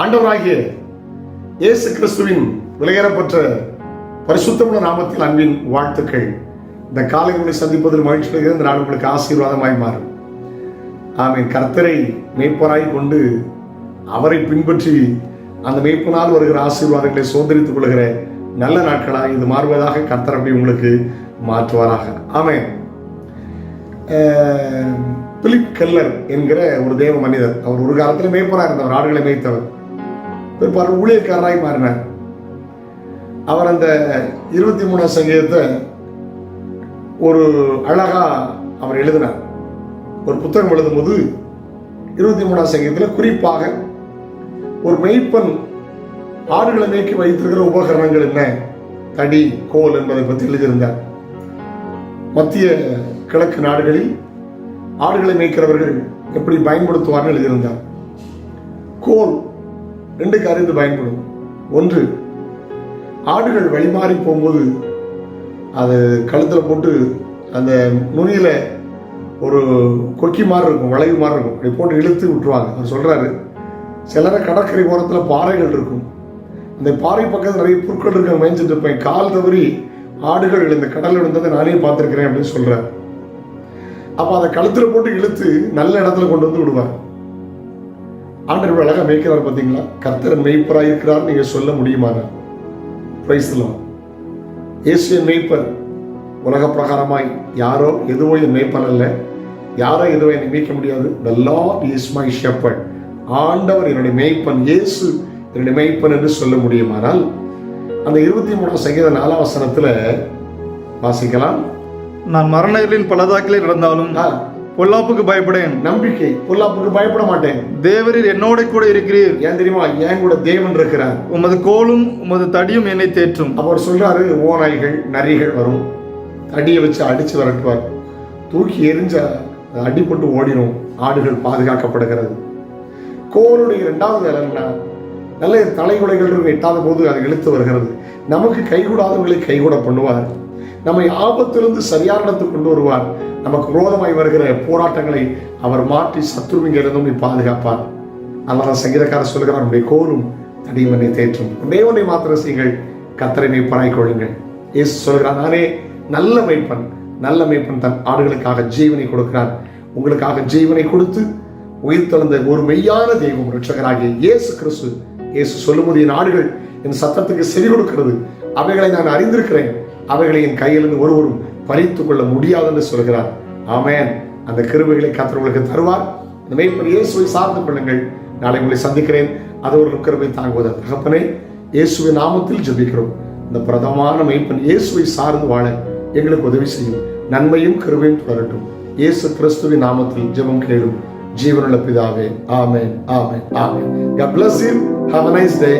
ஆண்டவராகிய இயேசு கிறிஸ்துவின் விலையேறப்பட்ட பரிசுத்தமுள்ள நாமத்தில் அன்பின் வாழ்த்துக்கள். இந்த காலை உங்களை சந்திப்பதில் மகிழ்ச்சி அடைகிறது இந்த நாள் உங்களுக்கு ஆசீர்வாதமாய் மாறும். ஆமீன். கர்த்தரை மேய்ப்பராய் கொண்டு அவரை பின்பற்றி அந்த மேய்ப்பனால் வருகிற ஆசீர்வாதங்களை சுதந்திரித்துக் கொள்கிற நல்ல நாட்களாக இது மாறுவதாக கர்த்தர் அப்படி உங்களுக்கு மாற்றுவாராக. ஆமென். பிலிப் கெல்லர் என்கிற ஒரு தேவ மனிதர். அவர் ஒரு காலத்தில் மேய்ப்பராக இருந்தவர். ஆடுகளை மேய்த்தவர். பெரும்பாலும் ஊழியக்காரராய் மாறினார். அவர் அந்த இருபத்தி மூணாம் சங்கீதத்தை ஒரு அழகா அவர் எழுதினார். ஒரு புத்தகம் எழுதும்போது இருபத்தி மூணாம் சங்கீதத்தில் குறிப்பாக ஒரு மெய்ப்பன் ஆடுகளை மேய்க்கி வைத்திருக்கிற உபகரணங்கள் என்ன? தடி கோல் என்பதை பற்றி எழுதியிருந்தார். மத்திய கிழக்கு நாடுகளில் ஆடுகளை மேய்க்கிறவர்கள் எப்படி பயன்படுத்துவார்கள் எழுதியிருந்தார். கோல் ரெண்டு அறிந்து பயன்படும். ஒன்று ஆடுகள் வழிமாறி போகும்போது அது கழுத்தில் போட்டு அந்த நுனியில் ஒரு கொக்கி மாதிரி இருக்கும் வளைவு மாதிரி இருக்கும். அப்படி போட்டு இழுத்து விட்டுருவாங்க. அவர் சொல்கிறாரு சிலர கடற்கரை ஓரத்தில் பாறைகள் இருக்கும். அந்த பாறை பக்கத்தில் நிறைய புற்கள் இருக்க மேய்ஞ்சிட்டு இருப்பேன் கால் தவறி ஆடுகள் இந்த கடலில் விழுந்ததை நானே பார்த்துருக்கிறேன் அப்படின்னு சொல்கிறார் அப்போ அதை கழுத்தில் போட்டு இழுத்து நல்ல இடத்துல கொண்டு வந்து விடுவார். ஆண்டவர் அழகா மேய்க்கிறார் பார்த்தீங்களா? கர்த்தர் மெய்ப்பராக இருக்கிறார் நீங்கள் சொல்ல முடியுமானா பிரைஸ்லாம் இயேசுவின் மெய்ப்பர். உலக பிரகாரமாய் யாரோ எதுவோ என் மெய்ப்பன் அல்ல. யாரோ எதுவோ என்னை மீட்க முடியாது. The Lord is my shepherd ஆண்டவர் என்னுடைய மெய்ப்பன். இயேசு என்னுடைய மெய்ப்பன் என்று சொல்ல முடியுமானால் அந்த இருபத்தி மூணாம் சங்கீத நாலாம் வசனத்துல வாசிக்கலாம். நான் மரண இருளின் பள்ளத்தாக்கிலே நடந்தாலும் பொல்லாப்புக்கு பயப்படேன். நம்பிக்கை பொல்லாப்புக்கு பயப்பட மாட்டேன். தேவரீர் என்னோட கூட இருக்கிறீர். ஏன் தெரியுமா? என் கூட தேவன் இருக்கிறார். உமது கோலும் உமது தடியும் என்னை தேற்றும். அவர் சொல்றாரு ஓநாய்கள் நரிகள் வரும். தடியை வச்சு அடிச்சு விரட்டுவார். தூக்கி எரிஞ்ச அடிபட்டு ஓடிடும் ஆடுகள் பாதுகாக்கப்படுகிறது. கோவலுடைய இரண்டாவது வேலை என்ன நல்ல தலைகுலைகள் எட்டாத போது அதை இழுத்து வருகிறது. நமக்கு கைகூடாதவர்களை கைகூட பண்ணுவார். நம்மை ஆபத்திலிருந்து சரியான இடத்துக்கு கொண்டு வருவார். நமக்கு விரோதமாய் வருகிற போராட்டங்களை அவர் மாற்றி சத்ருவிங்கிலிருந்தும் நீ பாதுகாப்பார். அல்லதான் சங்கீதக்காரர் சொல்கிறார் உடைய கோலும் தடிமனை தேற்றும். தேவனை மாத்திர செய்யுங்கள். கத்தரை மெய்ப்பனாய் கொள்ளுங்கள். இயேசு சொல்கிறார் நானே நல்ல மெய்ப்பன். நல்ல மெய்ப்பன் தன் ஆடுகளுக்காக ஜீவனை கொடுக்கிறான். உங்களுக்காக ஜீவனை கொடுத்து உயிர் தழுந்த ஒரு மெய்யான தெய்வம் ரட்சகராகிய இயேசு கிறிஸ்து. இயேசு சொல்லும்போது என் ஆடுகள் என் சத்தத்துக்கு செவி கொடுக்கிறது. அவைகளை நான் அறிந்திருக்கிறேன். அவைகளை என் கையிலிருந்து ஒருவரும் பறித்து கொள்ள முடியாது என்று சொல்கிறார். ஆமேன். அந்த கிருபைகளை கர்த்தர் உங்களுக்கு தருவார். இந்த மெய்ப்பன் இயேசுவை சார்ந்து கொள்ளுங்கள். நாளை உங்களை சந்திக்கிறேன். அது ஒரு கிருபை தாங்குவது தகப்பனே இயேசுவை நாமத்தில் ஜபிக்கிறோம். இந்த பிரதமான மெய்ப்பன் இயேசுவை சார்ந்து வாழ எங்களுக்கு உதவி செய்யும். நன்மையும் கிருபையும் தொடரட்டும். இயேசு கிறிஸ்துவின் நாமத்தில் ஜெபம் கேளும். ஜீவனுள்ள பிதாவே ஆமேன் ஆமேன் ஆமேன். God bless you. Have a nice day.